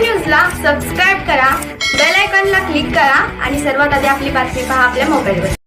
न्यूजला सबस्क्राईब करा बेल आयकॉनला क्लिक करा आणि सर्वात आधी आपली बातमी पहा आपल्या मोबाईलवर